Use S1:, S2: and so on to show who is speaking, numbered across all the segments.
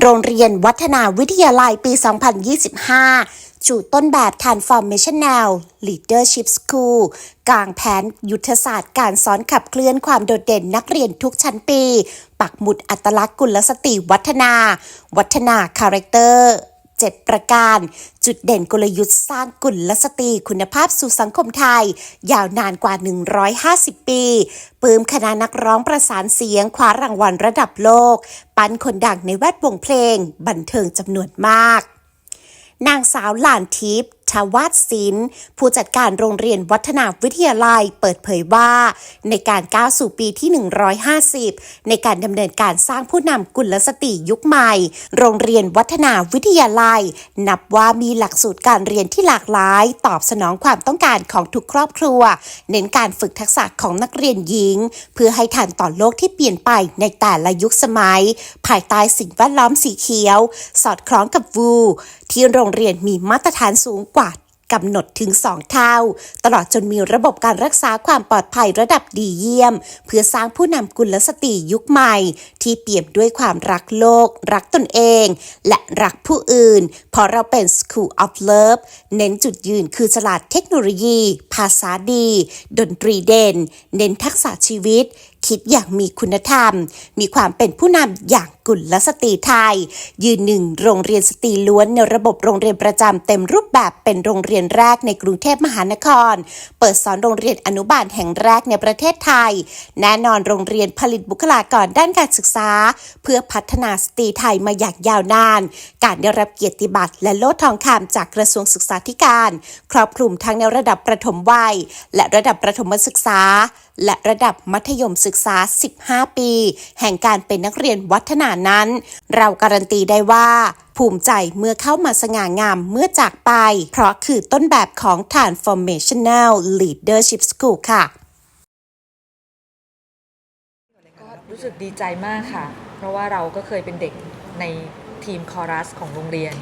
S1: โรงเรียนวัฒนาวิทยาลัยปี 2025จูต้นแบบ Transformational Leadership School กลางแผนยุทธศาสตร์การสอนขับเคลื่อนความโดดเด่นนักเรียนทุกชั้นปี ปักหมุดอัตลักษณ์กุลสตรีวัฒนา วัฒนาคาแรคเตอร์ 7 ประการ จุดเด่นกลยุทธ์สร้างกุลสตรีคุณภาพสู่สังคมไทย ยาวนานกว่า 150 ปี ปื้มคณะนักร้องประสานเสียงคว้ารางวัลระดับโลก ปั้นคนดังในแวดวงเพลง บันเทิงจำนวนมากนางสาวหลานทิพย์ ชาวาดศิลป์ ผู้จัดการโรงเรียนวัฒนาวิทยาลัยเปิดเผยว่า ในการก้าวสู่ปีที่ 150 ในการดำเนินการสร้างผู้นำกุลสตรียุคใหม่ โรงเรียนวัฒนาวิทยาลัย นับว่ามีหลักสูตรการเรียนที่หลากหลาย ตอบสนองความต้องการของทุกครอบครัว เน้นการฝึกทักษะของนักเรียนหญิง เพื่อให้ทันต่อโลกที่เปลี่ยนไปในแต่ละยุคสมัย ภายใต้สิ่งแวดล้อมสีเขียว สอดคล้องกับวู ที่โรงเรียนมีมาตรฐานสูงกว่า กำหนดถึง 2 เท่า ตลอดจนมีระบบการรักษาความปลอดภัยระดับดีเยี่ยม เพื่อสร้างผู้นำกุลสตรียุคใหม่ ที่เปี่ยมด้วยความรักโลก รักตนเอง และรักผู้อื่น เพราะเราเป็น School of Love เน้นจุดยืนคือฉลาดเทคโนโลยี ภาษาดี ดนตรีเด่น เน้นทักษะชีวิต คิดอย่างมีคุณธรรม มีความเป็นผู้นำอย่างกุลสตรีไทย ยืนหนึ่งโรงเรียนสตรีล้วนในระบบโรงเรียนประจำเต็มรูปแบบเป็นโรงเรียนแรกในกรุงเทพมหานคร เปิดสอนโรงเรียนอนุบาลแห่งแรกในประเทศไทย แน่นอนโรงเรียนผลิตบุคลากรด้านการศึกษา เพื่อพัฒนาสตรีไทยมาอย่างยาวนาน การได้รับเกียรติบัตรและโล่ทองคำจากกระทรวงศึกษาธิการ ครอบคลุมทั้งในระดับประถมวัย และระดับประถมศึกษาและระดับมัธยมศึกษา 15 ปี แห่งการเป็นนักเรียนวัฒนานั้น เราการันตีได้ว่า ภูมิใจเมื่อเข้ามาสง่างามเมื่อจากไป เพราะคือต้นแบบของ Transformational Leadership School ค่ะ
S2: ก็รู้สึกดีใจมากค่ะ เพราะว่าเราก็เคยเป็นเด็กในทีมคอรัสของโรงเรียน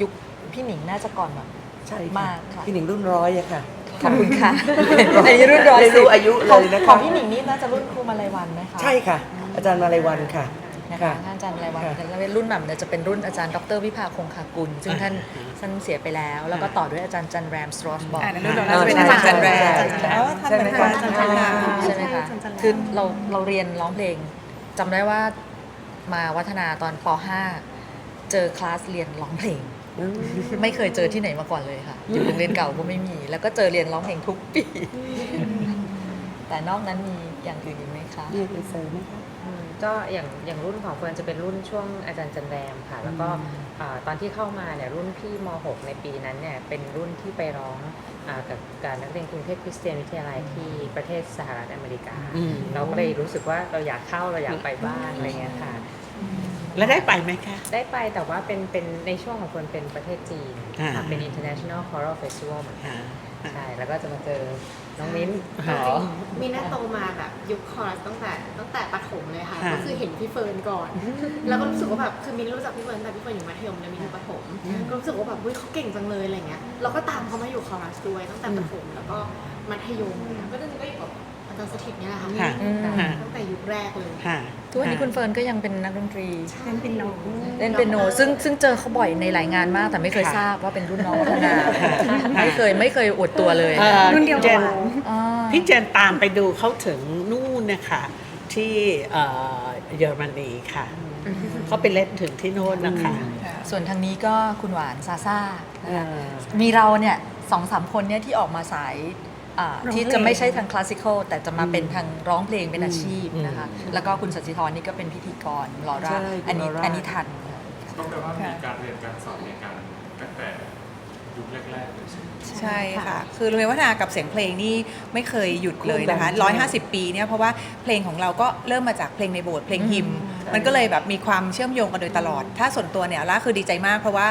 S2: ยุคพี่หนิงน่าจะก่อนแบบ
S3: ใช่
S2: มากค่ะ
S3: พี่หนิงรุ่นร้อยอะค่ะ
S2: ขอบคุณค่ะอันนี้รุ่นร้อย
S3: ไม่รู้อายุเลยนะคะ
S2: ของพี่หนิงนี่น่าจะรุ่นครูมาลายวันไหมคะ
S3: ใช่ค่ะ อาจารย์มาลัยวันค่ะ
S2: นะคะ
S3: ค่ะ
S2: ท่านอาจารย์มาลายวัน
S3: ค่ะ
S2: แล้วรุ่นแบบเนี่ยจะเป็นรุ่นอาจารย์ดรวิภาคงคากุล ซึ่งท่านท่านเสียไปแล้ว แล้วก็ต่อด้วยอาจารย์จันแรมสตรอสบอก
S4: อ่าในรุ่นเราน่าจะเป็นอาจารย์จันแรม อ๋อท่านเป็นอาจารย์จันแรม
S2: ใช่ไหมคะ คือเราเราเรียนร้องเพลงจำได้ว่ามาวัฒนาตอนป .5 เจอคลาสเรียนร้องเพลง ไม่เคยเจอที่ไหนมาก่อนเลยค่ะ อยู่โรงเรียนเก่าก็ไม่มี แล้วก็เจอเรียนร้องเพลงทุกปี แต่นอกนั้นมีอย่างอื่นอีกไหมคะ
S3: เรียนไปเสริมไหมคะ
S5: อืมก็อย่างอย่างรุ่นของเฟิร์นจะเป็นรุ่นช่วงอาจารย์จันแรมค่ะ แล้วก็อ่าตอนที่เข้ามาเนี่ยรุ่นพี่ม .6 ในปีนั้นเนี่ยเป็นรุ่นที่ไปร้องอากับการนักเรียนกรุงเทพคริสเตียนวิทยาลัยที่ประเทศสหรัฐอเมริกา
S3: อืม
S5: เราก็เลยรู้สึกว่าเราอยากเข้าเราอยากไปบ้างอะไรเงี้ยค่ะ
S3: แล้วได้ไปไหมคะ
S5: ได้ไปแต่ว่าเป็นเป็นในช่วงของคนเป็นประเทศจีน
S3: อ่า
S5: ค่ะเป็น international choral festival เหมือนกัน
S3: ค่ะ
S5: ใช่แล้วก็จะมาเจอน้องมิ้น
S3: ค่ะ
S5: อ๋อ
S6: มีน่าโตมาแบบยุคคอร์สตั้งแต่ตั้งแต่ประถมเลยค่ะ
S3: ค่ะ
S6: ก็คือเห็นพี่เฟิร์นก่อน แล้วก็รู้สึกว่าแบบคือมินรู้จักพี่เฟิร์นแต่พี่เฟิร์นอยู่มัธยมแล้วมินอยู่ประถมก็รู้สึกว่าแบบเฮ้ยเขาเก่งจังเลยอะไรเงี้ยเราก็ตามเขามาอยู่คอร์สด้วยตั้งแต่ประถมแล้วก็มัธยมเนี่ยก็จริงๆก็อยู่กับอา จารย์สถิตเนี่ยแหละค่ะ
S3: ค่ะ
S2: อืม
S3: ค่ะ
S6: ตั้งแต่ยุคแรกเลย
S3: ค่ะ
S2: ทุกวันนี้คุณเฟิร์นก็ยังเป็นนักดนตรี
S4: เล่นปินโน
S2: เล่นเปียโนซึ่งซึ่งเจอเขาบ่อยในหลายงานมาก แต่ไม่เคย
S3: ค่ะ
S2: ทราบว่าเป็นรุ่นน้องวัฒนา
S3: ค่ะ
S2: ไม่เคยไม่เคยอวดตัวเลย
S3: เอ่อ
S4: รุ่นเดียว
S3: เจ
S4: กัน
S3: น
S2: อ๋อ
S3: พี่เจนตามไปดูเขาถึงนู่นนะคะที่เอ่อเยอรมนีค่ะ เขาไปเล่นถึงที่โน่นนะคะ
S2: ส่วนทางนี้ก็คุณหวานซาซ่า
S3: เอ่อ
S2: มีเราเนี่ยสองสามคนเนี่ยที่ออกมาสาย อ่า
S4: ร้องเพลง
S2: ที่จะไม่ใช่ทางคลาสสิคอลแต่จะมาเป็นทางร้องเพลงเป็นอาชีพ
S3: อืม
S2: นะคะแล้วก็คุณสัชิธรนี่ก็เป็นพิธีกรลอร่า
S3: ใช่คุณ
S2: อันนี้
S3: ลอร่า
S2: อันนี้ทัน
S7: ก็แปลว่ามีการเรียนการสอนในการตั้งแต่ยุคแรกๆเลยใช่ไหม
S4: ใช่ค่ะ คือโรงเรียนวัฒนากับเสียงเพลงนี่ไม่เคยหยุดเลยนะคะ
S3: คู่กันใช่ไหม
S4: 150 ปีเนี่ยเพราะว่าเพลงของเราก็เริ่มมาจากเพลงในโบสถ์เพลงฮิม มันก็เลยแบบมีความเชื่อมโยงกันโดยตลอด ถ้าส่วนตัวเนี่ยล่าคือดีใจมากเพราะว่า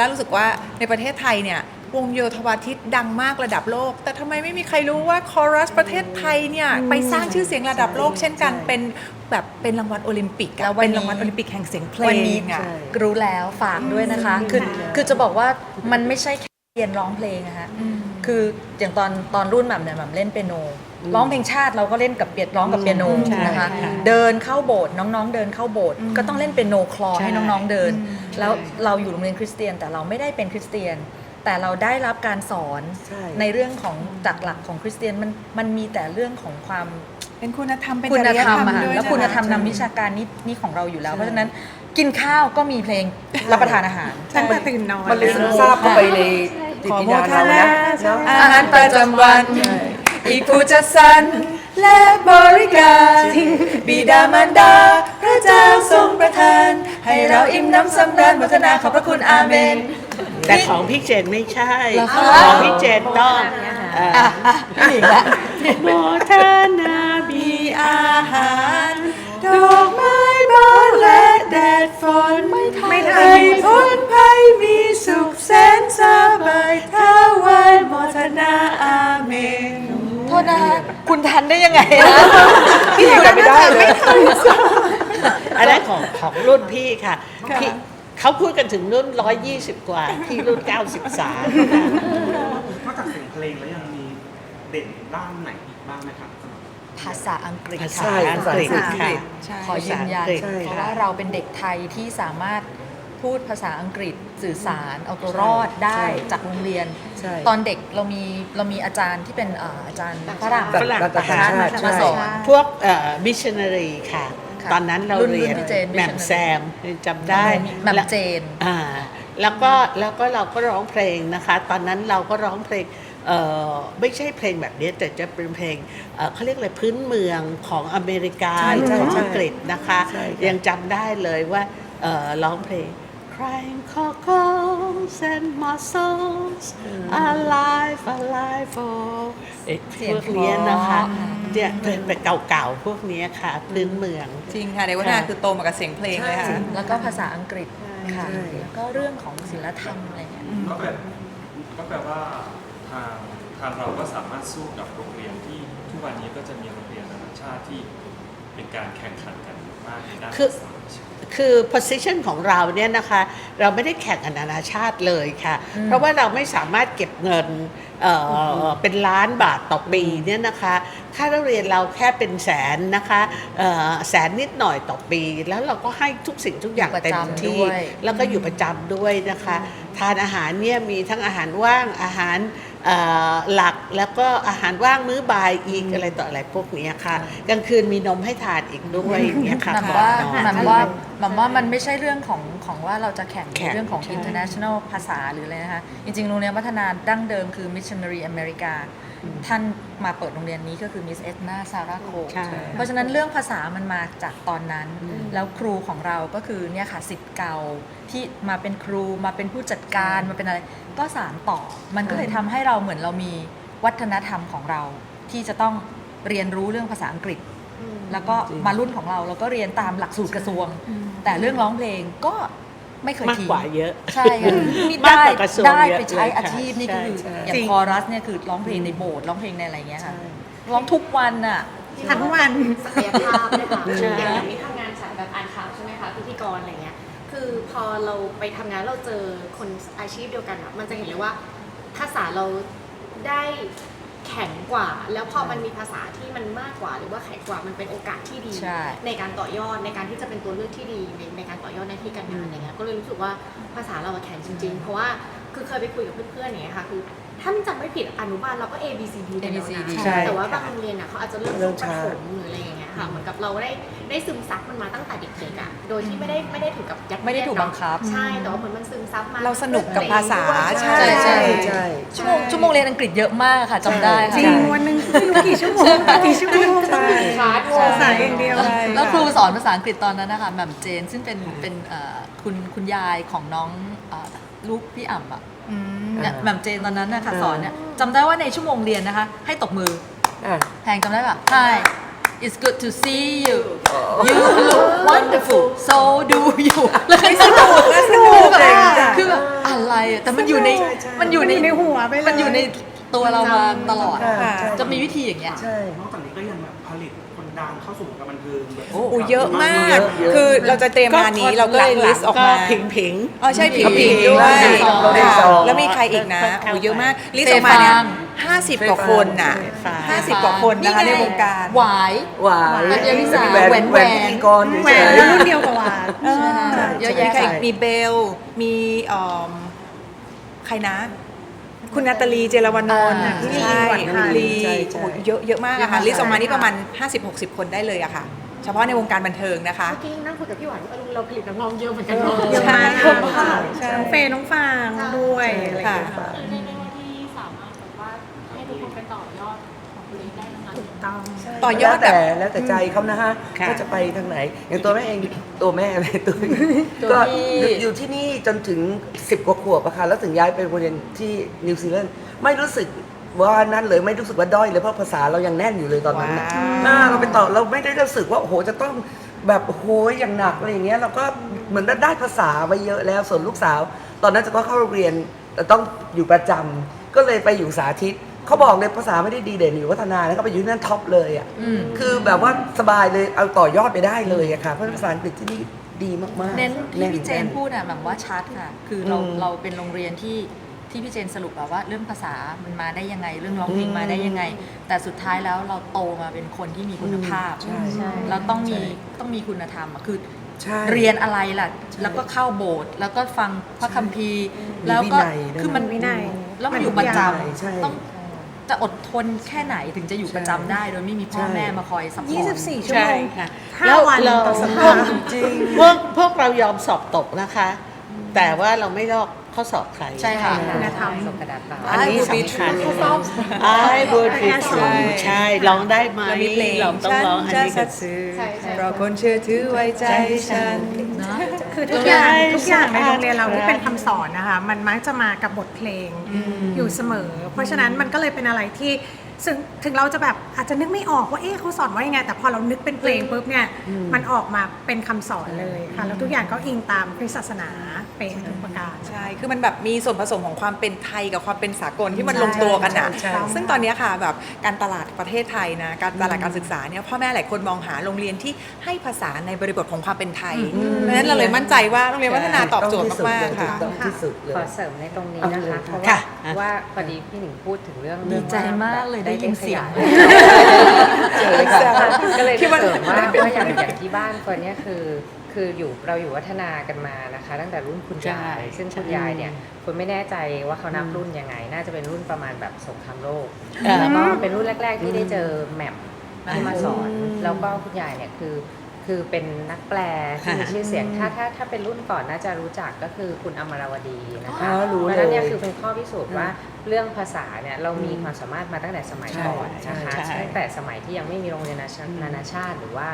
S4: ล่ารู้สึกว่าในประเทศไทยเนี่ย วงโยธวาทิตดังมากระดับโลก แต่ทำไมไม่มีใครรู้ว่าคอรัสประเทศไทยเนี่ยไปสร้างชื่อเสียงระดับโลกเช่นกันเป็นแบบเป็นรางวัลโอลิมปิกอะ
S2: แล้ววันนี้
S4: เป็นรางวัลโอลิมปิกแห่งเสียงเพล
S2: วันนี้
S4: งอะ
S2: รู้แล้วฝากด้วยนะคะ คือคือจะบอกว่ามันไม่ใช่แค่เรียนร้องเพลงนะคะคืออย่างตอนตอนรุ่นแบบเนี่ยแบบเล่นเปียโน ร้องเพลงชาติเราก็เล่นกับเปียร้องกับเปียโน
S3: ใช่
S2: นะคะ
S3: ค่ะ
S2: เดินเข้าโบสถ์น้องๆ เดินเข้าโบสถ์ก็ต้องเล่นเปียโนคลอ
S3: ใช่
S2: ให้น้องๆเดิน
S3: ใช่
S2: แล้วเราอยู่โรงเรียนคริสเตียนแต่เราไม่ได้เป็นคริสเตียน แต่เราได้รับการสอน
S3: ใช่
S2: ในเรื่องของจากหลักของคริสเตียนมันมันมีแต่เรื่องของความ
S4: เป็นคุณธรรมเป็น
S2: คุ
S4: จ
S2: ณ
S4: ริย
S2: ธรรม
S4: ธรรม
S2: อะค่ะ
S4: ด้วย
S2: แล้ว
S4: นะะ
S2: คุณธรรมนำวิชาการนี้นี่ของเราอยู่แล้วเพราะฉะนั้นกินข้าวก็มีเพลงรับประทานอาหาร
S4: ตั้งแต่ตื่นนอน
S8: มันเลยซึมซาบเข้าไปในจิตวิญญาณเรานะเนาะ
S4: อาหารประจำวัน อีกผู้จัดสรรและบริการ บิดามารดา พระเจ้าทรงประทาน ให้เราอิ่มน้ำสำราญพัฒนาขอบพระคุณอาเมน
S3: แต่ของพี่เจนไม่ใช่
S2: เหรอคะ
S3: ของพี่เจนต้องเอ่อ
S2: พี่หนิงละ
S3: โมทนาบี
S4: อาหารดอกไม้บานและแดดฝนไม่ทำให้พ้นภัยมีสุขแสนสบายท้าไว้โมทนาอาเมน
S2: โทษนะคะคุณทันได้ยังไงนะ
S8: พี่อยู่ไม่ได้เลย
S3: อันนั้นของของรุ่นพี่ค่ะพี่ เขาพูดกันถึงรุ่น 120 กว่าพี่รุ่น 93ค่ะ
S9: นอกจากเสียงเพลงแล้วยังมีเด่นด้านไหนอีกบ้างไหมครับ
S2: ภาษาอังกฤษ
S3: ภา
S2: ค่ะ
S3: ษาอังกฤษ
S4: ภาษาอังก
S3: ค่ะ
S4: ฤษใช่
S2: ขอยืนยัน
S3: ภาษาอังกฤษ
S2: เพราะว่าเราเป็นเด็กไทยที่สามารถพูดภาษาอังกฤษสื่อสารเอาตัวรอดได้จากโรงเรียน
S8: ใช่
S2: ตอนเด็กเรามีเรามีอาจารย์ที่เป็นเอ่ออาจารย์ฝรั่ง
S3: ฝรั่ง
S8: ต่างชาติ
S2: มา
S8: ใช่
S2: มาสอน
S3: พวกมิชชันนารีค่ะ
S2: ค่ะ
S3: ตอนนั้นเรา
S2: รุ่น
S3: เรียน
S2: รุ่นพี่เจน
S3: แหม่ม
S2: missionary
S3: แซมจำได้
S2: แหม่ม
S3: แล้ว
S2: เจน
S3: อ่าแล้วก็แล้วก็เราก็ร้องเพลงนะคะ ตอนนั้นเราก็ร้องเพลงเอ่อไม่ใช่เพลงแบบนี้แต่จะเป็นเพลงเอ่อเขาเรียกอะไรพื้นเมืองของอเมริกา
S8: ใช่
S3: หรือ
S8: ใช่
S3: ของ
S8: ใช่
S3: อังกฤษนะคะ
S8: ใช่ค่ะ
S3: ยังจำได้เลยว่าเอ่อร้องเพลง Crying cockles and mussels alive alive oh เอ๊ะ
S2: เสีย
S3: พ
S2: ง
S3: วกเนี้ยนะคะ
S2: เพราะ
S3: เนี่ยเป็นแบบเก่าๆ พวกเนี้ยค่ะ พื้นเมือง
S4: จริงค่ะ ในวัฒนาคือโตมากับเสียงเพลงเลยค่ะ
S2: แล้วก็ภาษาอังกฤษค่ะ
S8: ใช่
S2: แล้วก็เรื่องของศิลธรรมอะไรเงี้ย
S7: ก็แปลก็แปลว่าทางทางเราก็สามารถสู้กับโรงเรียนที่ทุกวันนี้ก็จะมีโรงเรียนนานาชาติที่เป็นการแข่งขันกันมากในด้าน
S3: คือ
S7: ภาษาใช่ไหม
S3: คือ position ของเราเนี่ยนะคะ เราไม่ได้แข่งกับนานาชาติเลยค่ะ เพราะว่าเราไม่สามารถเก็บเงินเอ่ออเป็นล้านบาทต่อปีเนี่ยนะคะ ค่าเรียนเราแค่เป็นแสนนะคะเอ่อแสนนิดหน่อยต่อปี แล้วเราก็ให้ทุกสิ่งทุกอย่าง
S2: อยู่ประ
S3: เต็ม
S2: จำ
S3: ที่
S2: ด้วย
S3: แล้วก็อยู่ประจำด้วยนะคะ ทานอาหารเนี่ยมีทั้งอาหารว่างอาหารเอ่อ หลักแล้วก็อาหารว่างมื้อบ่ายอีกอะไรต่ออะไรพวกเนี้ยค่ะกลางคืนมีนมให้ทานอีกด้วยเนี่ยค่ะ
S2: หมาย
S3: ก่
S2: ว่า
S3: อนนอน
S2: หมายว่าหมายว่ามันไม่ใช่เรื่องของของว่าเราจะแข่ง
S3: แข่
S2: ใน
S3: ง
S2: เรื่องของ
S3: ใช่
S2: international ภาษาหรืออะไรนะคะจริงๆโรงเรียนพัฒนาดั้งเดิมคือ missionary America ท่านมาเปิดโรงเรียนนี้ก็คือ Miss Edna Sarah Cole
S3: ใช่
S2: เพราะฉะนั้นเรื่องภาษามันมาจากตอนนั้น แล้วครูของเราก็คือเนี่ยค่ะสิทธิ์เก่าที่มาเป็นครูมาเป็นผู้จัดการมาเป็นอะไร ก็สานต่อ มันก็เลยทำให้เราเหมือนเรามีวัฒนธรรมของเรา ที่จะต้องเรียนรู้เรื่องภาษาอังกฤษ แล้วก็มารุ่นของเราเราก็เรียนตามหลักสูตรกระทรวง แต่เรื่องร้องเพลงก็ ไม่เคย
S3: มาก
S2: ทิ้ง
S3: กว่าเยอะ
S2: ใช่ค่ะนี่
S3: มาก
S2: ได้
S3: กว่ากระทรวง
S2: ได้
S3: เยอะ
S2: ไปใช้
S3: เลยค่ะ
S2: อาชีพนี่ก็คือ
S3: ใช่ใช่
S2: อย่า
S4: จริ
S2: ง
S4: ง
S2: คอรัสเนี่ยคือร้องเพลงในโบสถ์ร้องเพลงในอะไรเงี้ยค่ะร้องทุกวันอะ
S4: ทั้งวัน
S6: ศักยภาพเลยค่ะ
S3: ใช่
S6: อย่างอย่างนี้ทำงานสายแบบอ่านข่าวใช่ไหมคะพิธีกรอะไรเงี้ย คือพอเราไปทำงานเราเจอคนอาชีพเดียวกันอะมันจะเห็นเลยว่าภาษาเราได้ แข็งกว่า แล้วพอมันมีภาษาที่มันมากกว่า หรือว่าแข็งกว่ามันเป็นโอกาสที่ดี
S2: ใช่
S6: ในการต่อยอดในการที่จะเป็นตัวเลือกที่ดีในในการต่อยอดหน้าที่การงานอะไรเงี้ยก็เลยรู้สึกว่าภาษาเราอะแข็งจริง ๆ เพราะว่าคือเคยไปคุยกับเพื่อนๆอย่างเงี้ยค่ะคือถ้ามันจำไม่ผิดอนุบาลเราก็ A B C D กันแล้ว
S2: A B C
S6: นะ
S2: D
S8: ใช่
S6: แต่ว่าบางโรงเรียนอะเขาอาจจะเริ่ม
S8: เริ่
S6: ช่ว
S8: ม
S6: งประ
S8: ช้า
S6: ถมหรืออะไรอย่างเงี้ย ค่ะเหมือนกับเราได้ได้ซึมซับมันมาตั้งแต่เด็กๆอะโดยที่ไม่ได้ไม่ได้ถึงกับยัดเยีย
S2: ไม่ได้ถูกบังคับ
S6: ใช่แต่ว่าเหมือนมันซึมซับมา
S4: เราสนุกกับภาษา
S6: ใช่
S2: ใช่ใช่
S8: ใช่
S2: ชั่วโมงชั่วโมงเรียนอังกฤษเยอะมากค่ะจำได้ค่ะ
S4: จริงวันหนึ่งไม่รู้กี่ชั่วโมงกี่ชั่วโมง
S8: ใช่
S6: คลาส
S4: ภาษาอย่างเดียว
S2: แล้วครูสอนภาษาอังกฤษตอนนั้นนะคะแหม่มเจนซึ่งเป็นเป็นเอ่อคุณคุณยายของน้องเอ่อลูกพี่อ่ำอะ
S4: อืม
S2: เนี่ยแหม่มเจนตอนนั้นนะคะ
S8: อ่า
S2: สอนเนี่ยจำได้ว่าในชั่วโมงเรียนนะคะ ให้ตบมือ
S8: อะ
S2: แพงจำได้ป่ะ Hi it's good to see you you look wonderful so do you แล้วก็สนุกสนุก
S4: เจ๋ง
S2: อะ
S4: จ้ะ
S2: คือแบบอะไรอะแต่มันอยู่ใน
S8: ใช่ใช่
S2: มันอยู่ใน
S4: มันอยู่ในหัวไปเลย
S2: มันอยู่ในตัวเรามาตลอด
S8: ค่ะใช่
S2: จะมีวิธีอย่างเงี้ย
S8: ใช่
S9: นอกจากนี้ก็ยังแบบผลิตคนดังเข้าสู่วงการบันเทิงแบบ
S4: โอ้เยอะมาก
S8: เยอะเยอะ
S4: คือเราจะเตรียมงานนี้เราก็เลยลิสต์ออกมา
S3: ผิงผิง
S4: อ๋อใช่ผิง
S3: ผิ
S4: ผิ
S3: ง
S4: งด้วย
S2: ผิง
S8: เราได้
S4: ค่ะ
S8: สอง
S4: แล้วมีใครอีกนะ
S3: เข้า
S4: โอ้
S3: ไป
S4: เยอะมากลิสต์ออกมาเนี่ย
S2: เฟย์ฟาง
S4: ห้าสิบกว่าคนน่ะ
S3: เฟย์ฟาง
S4: ห้าสิบกว่าคนนะคะในวงการ
S2: หวาย
S8: หวาน
S2: อัญญาลิสา
S8: แหวน
S2: แหวน
S8: แหวน
S2: แหวน
S8: พิธีกร
S4: แหวน
S8: เฉยๆ
S4: รุ่นเดียวกับหวาน
S8: ใช่
S2: เยอะ
S4: มี
S2: แยะ
S4: ใคร
S8: ใช่
S4: มีเบล มีเอิ่มใครนะ คุณนาตาลีเจรวานนท์
S2: อ่า
S4: ใช่
S8: ใช่
S4: ลี
S8: ใช่ใช่
S4: โอ้เยอะเยอะมากอะค่ะ
S2: เยอะมาก
S4: ลิสต์ออกมานี่ประมาณ 50-60 คนได้เลยอะค่ะ เฉพาะในวงการบันเทิงนะคะ
S6: เมื่อกี้นั่งคุยกับพี่หวานว่าเออเราผลิตน้องๆเยอะเหมือนกันเนอะ
S4: เยอะมาก
S6: เยอะมาก
S4: ใช่
S6: น้องเฟย์น้องฟางด้วยอะไรอย่างเงี้ย
S4: ค่ะ
S6: ในใน ต้อง
S4: ต่อยอด
S8: แล้ว
S4: แบ
S8: แต่
S4: บ
S8: แล้วแต่ใจเขานะฮะ
S3: ค่ะ
S8: ว่าจะไปทางไหน อย่างตัวแม่เองตัวแม่เลยตัว
S2: ตัว
S8: ก็
S2: พี่
S8: อยู่ที่นี่จนถึง 10 กว่าขวบอะค่ะแล้วถึงย้ายไปโรงเรียนที่นิวซีแลนด์ไม่รู้สึกว่านั่นเลยไม่รู้สึกว่าด้อยเลยเพราะภาษาเรายังแน่นอยู่เลยตอนนั้นน่ะ
S4: ว้าว
S8: อ่าเราไปต่อเราไม่ได้รู้สึกว่าโอ้โหจะต้องแบบโอ้โหอย่างหนักอะไรอย่างเงี้ยเราก็เหมือนได้ภาษาไปเยอะแล้วส่วนลูกสาว ตอนนั้นจะต้องเข้าโรงเรียนแต่ต้องอยู่ประจำก็เลยไปอยู่สาธิต เขาบอกเลยภาษาไม่ได้ดีเด่นอยู่วัฒนาแล้วก็ไปอยู่ที่นั่นท็อปเลยอะ
S2: อืม
S8: คือแบบว่าสบายเลยเอาต่อยอดไปได้เลยอะค่ะเพราะภาษาอังกฤษที่นี่ดีมากๆ
S2: เน้นที่พี่เจน
S8: แพู
S2: ดอะแบบว่าชัดค่ะ คือเรา
S8: อืม
S2: เราเป็นโรงเรียนที่ที่พี่เจนสรุปแบบว่าเรื่องภาษามันมาได้ยังไง เรื่องร้องเพลงมาได้ยังไง แต่สุดท้ายแล้วเราโตมาเป็นคนที่มีคุณภาพ
S8: ใช่ใช่
S2: เราต้องมี
S8: ใช่
S2: ต้องมีคุณธรรมอะคือ
S8: ใช่
S2: เรียนอะไรล่ะ
S8: ใช่
S2: แล้วก็เข้าโบสถ์แล้วก็ฟังพระคัมภีร์
S8: มี
S2: แล้วก็
S8: วินัยด้วย
S2: คือมัน
S6: วินัย
S2: แล้วมันอยู่ประจ
S8: ใช่ำ
S2: ต้อง จะอดทนแค่ไหนถึงจะอยู่ประจำได้ โดยไม่มีพ่อ
S8: ใช่
S2: แม่มาคอยซัพพอร์ต
S4: 24 ชั่ว
S3: ใช่
S4: โมง
S3: ค่ะ
S6: ห้า
S3: แล้ว
S6: วัน
S3: เรา
S6: ต่อสัป
S3: พ
S6: ดาว
S3: ก
S6: ห์
S8: จริง
S3: พวกพวกเรายอมสอบตกนะคะ แต่ว่าเราไม่ลอกข้อสอบใคร
S2: ใช่ค่ะ
S6: คุณธรรม
S5: ส่งกระดาษเปล่า
S3: อันนี้
S4: I would be
S3: สำคัญ
S4: true
S3: I would be
S4: ใช่
S3: true ใช่ร้องได้ไหม
S4: แล้วมีเพลง
S3: เราต้องร้องอัน
S4: ฉัน
S3: นี้
S4: จะ
S3: กั
S4: สั
S3: น
S4: ตย์ซื่อ
S6: ใช่ใช่
S4: เพราะ คนเชื่อถือไว้ใจฉัน
S6: คือทุกอย่าง
S3: ใช่
S6: ทุกอย่างใน
S3: ใช่
S6: โรงเรียนเราที่
S3: ใช่
S6: เป็นคำสอนนะคะ มันมักจะมากับบทเพลงอยู่เสมอ เพราะฉะนั้นมันก็เลยเป็นอะไรที่ ซึ่งถึงเราจะแบบอาจจะนึกไม่ออกว่าเอ๊ะเขาสอนว่ายังไง แต่พอเรานึกเป็นเพลงปุ๊บเนี่ยมันออกมาเป็นคำสอนเลยค่ะแล้วทุกอย่างก็อิงตามคริสตศาสนาเป็นทุกประการ
S4: ใช่คือมันแบบมีส่วนผสมของความเป็นไทยกับความเป็นสากลที่มันลงตัวกันอะ
S8: ใช่ใช่
S4: ซึ่งตอนเนี้ยค่ะแบบการตลาดประเทศไทยนะการตลาดการศึกษาเนี่ยพ่อแม่หลายคนมองหาโรงเรียนที่ให้ภาษาในบริบทของความเป็นไทยเพราะฉะนั้นเราเลยมั่นใจว่าโรงเรียนวัฒนาตอบโจทย์มากๆค่ะ
S8: ต้องที่สุดเลย
S5: ขอเสริมในตรงนี้นะคะเพราะ
S3: ค่ะ
S5: ว่าว่าพอดีพี่หนิงพูดถึงเรื่อง
S2: ดีใจมากเลยได้ยินเสียง
S5: ก็เลย
S4: ที่
S5: ที่
S4: มั
S5: มันนเสริมว่าว่าอย่างอย่างที่บ้านคนเนี้ยคือคืออยู่เราอยู่วัฒนากันมานะคะ ตั้งแต่รุ่นคุณยายซึ่งคุณยายเนี่ยคุณไม่แน่ใจว่าเขานับรุ่นยังไง น่าจะเป็นรุ่นประมาณแบบสงครามโลก
S3: เออ
S5: แล้วก็เป็นรุ่นแรก ๆ ที่ได้เจอแหม่มที่มาสอน แล้วก็คุณยายเนี่ยคือ คือเป็นนักแปลที่มี
S3: ค่ะ
S5: ชื่อเสียงถ้าถ้าถ้าเป็นรุ่นก่อนน่าจะรู้จักก็คือคุณอมรวดีนะคะ
S8: อ๋อรู้
S5: เพราะฉะนั้นเนี่ย
S8: เลย
S5: คือเป็นข้อพิสูจน์ว่าเรื่องภาษาเนี่ยเรามีความสามารถมาตั้งแต่สมัยก่อน
S8: ใช่
S5: นะคะ
S3: ใช่
S5: ตั้งแต่สมัยที่ยังไม่มีโรงเรียนนานานานาชาติ หรือว่า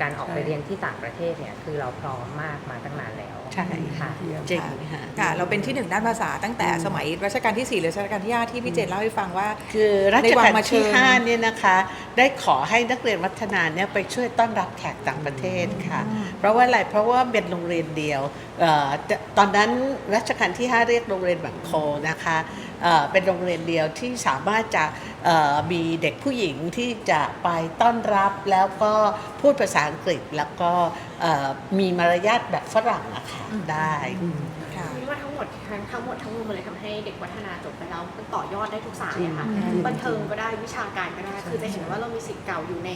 S5: การออกไปเรียนที่ต่างประเทศเนี่ยคือเราพร้อมมากมาตั้งนานแล้ว
S3: ใช่
S5: ค่ะ
S3: จริงค่ะ
S4: ค่ะ เราเป็นที่หนึ่งด้านภาษาตั้งแต่สมัยรัชกาลที่ 4 หรือรัชกาลที่ 5 ที่พี่เจนเล่าให้ฟังว่า
S3: คือรัช
S4: ในวั
S3: กาล
S4: งมาเชิ
S3: ที่
S4: ญ
S3: 5เนี่ยนะคะ ได้ขอให้นักเรียนวัฒนาเนี่ยไปช่วยต้อนรับแขกต่างประเทศค่ะ เพราะว่าอะไรเพราะว่าเป็นโรงเรียนเดียวเอ่อจะตอนนั้นรัชกาลที่ 5 เรียกโรงเรียนบังโคนะคะเอ่อเป็นโรงเรียนเดียวที่สามารถจะเอ่อ มีเด็กผู้หญิงที่จะไปต้อนรับแล้วก็พูดภาษาอังกฤษแล้วก็เอ่อมีมารยาทแบบฝรั่งอะค่ะได้
S4: ค่ะ
S6: คิดว่าทั้งหมดทั้งทั้งหมดทั้งมวลมันเลยทำให้เด็กวัฒนาจบไปแล้วมันต่อยอดได้ทุกสายอะค่ะบันเทิงก็ได้วิชาการก็ได้คือจะเห็นว่าเรามีสิทธิ์เก่าอยู่ใน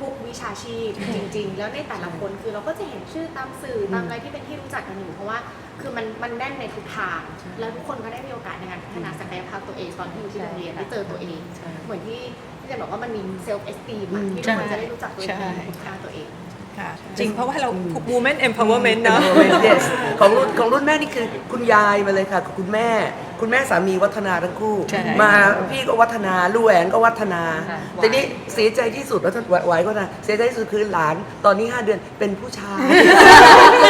S6: ทุกวิชาชีพจริง ๆ แล้วในแต่ละคนคือเราก็จะเห็นชื่อตามสื่อตามอะไรที่เป็นที่รู้จักกันอยู่เพราะว่าคือมันมันแน่นในทุกทาง แล้วทุกคนก็ได้มีโอกาสในการพัฒนาศักยภาพตัวเองตอนที่อยู่ที่โรงเรียนได้เจอตัวเอง เหมือนที่ที่จะบอกว่ามันมีเซลฟ์เอสตีมที่ทุกคนจะได้รู้จักตัวเอง
S3: ใช่
S6: คุณค่าตัวเอง
S4: ค่ะจริงเพราะว่าเรา woman empowerment เนอะ
S8: Yes ของรุ่นของรุ่นแม่นี่คือคุณยายมาเลยค่ะกับคุณแม่ คุณแม่สามีวัฒนาทั้งคู่
S3: ใช่
S8: มาพี่ก็วัฒนาลูกแหวนก็วัฒนา
S5: ค่ะ
S8: แต่นี่เสียใจที่สุดแล้วท่านไหวก็นะเสียใจที่สุดคือหลานตอนนี้ 5 เดือนเป็นผู้ชาย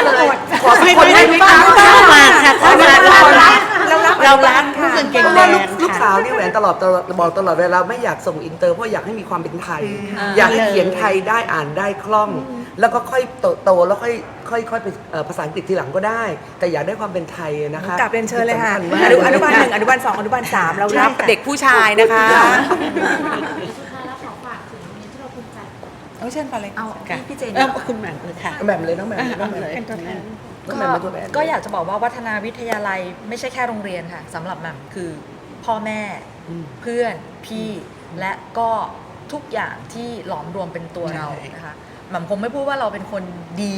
S8: ก็เลยขอสักคนได้ไหมคะ
S3: เข้ามาค่ะเข้ามาเรารัก
S4: เรารัก
S3: เรารักผู้กางเกง
S8: เพราะ
S3: แด
S8: ว่าลูก
S3: ง
S8: ลูก
S3: ค่ะ
S8: สาวนี่แหวนตลอดตลอดบอกตลอดเวลาไม่อยากส่งอินเตอร์เพราะอยากให้มีความเป็นไทย
S2: อ่า
S8: อยากให้เขียนไทยได้อ่านได้คล่อง แล้วก็ค่อยโตโตแล้วค่อยค่อยค่อยไปเอ่อภาษาอังกฤษทีหลังก็ได้ แต่อยากได้ความเป็นไทยนะคะ
S4: กลับเรียนเชิญเลยค่ะ
S8: สำญมาก
S4: อนุอนุบาลหนึ่งอนุบาลสองอนุบาลสามเรารับเด็กผู้ชายนะคะ
S6: สุดท้ายแล้วขอฝากถึงโรงเรียนที่เราภูมิใจ
S4: เอาเชิญก่อนเลย
S2: เอา
S4: ค่ะ
S2: พี่พี่เจน
S3: เออคุณแหม่มเลยค่ะ
S8: แหม่มเลยน้องแหม่ม
S3: อะ
S8: น้องแหม่ม
S3: เอาเลย
S8: เป็นตัวแทน น้องแห
S2: ก็
S8: ม่มเป็นตัวแทน
S2: ก็อยากจะบอกว่าวัฒนาวิทยาลัยไม่ใช่แค่โรงเรียนค่ะสำหรับแหม่มคือพ่อแม่
S8: อืม
S2: เพื่อนพี่และก็ทุกอย่างที่หลอมรวมเป็นตัวเรา
S3: ใช่
S2: นะคะแหม่มคงไม่พูดว่าเราเป็นคนดี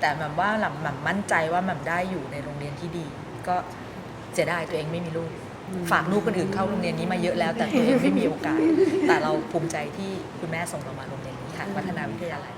S2: แต่แหม่มว่าแหม่มแหม่มมั่นใจว่าแหม่มได้อยู่ในโรงเรียนที่ดี ก็เสียดายตัวเองไม่มีลูก ฝากลูกคนอื่นเข้าโรงเรียนนี้มาเยอะแล้ว แต่ตัวเองไม่มีโอกาส แต่เราภูมิใจที่คุณแม่ส่งเรามาโรงเรียนนี้ค่ะวัฒนาวิทยาลัย
S4: ค่ะ